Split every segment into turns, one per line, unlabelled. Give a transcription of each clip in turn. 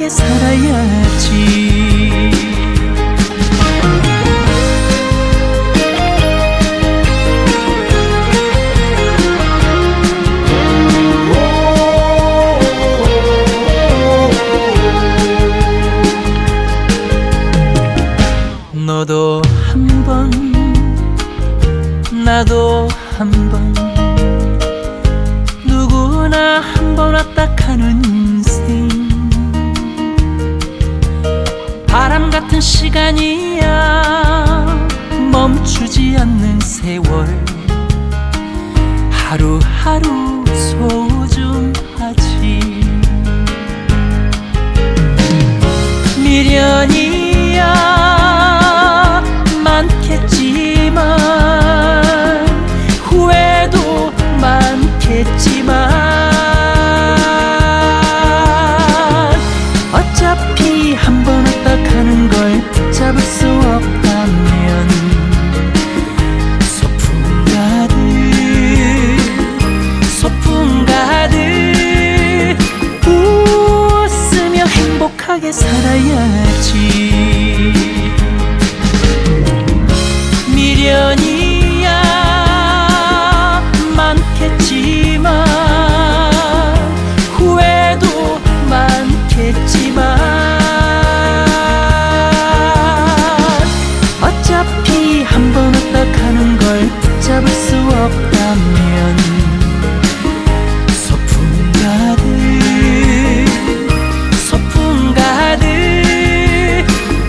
행복하게 살아야지. 너도 한 번, 나도 한 번, 누구나 한 번 왔다 같은 시간이야, 멈추지 않는 세월. 하루하루 소중하지. 미련이 수 없다면 소풍 가득 소풍 가득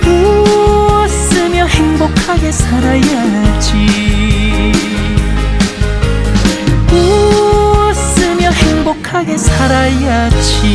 웃으며 행복하게 살아야지. 웃으며 행복하게 살아야지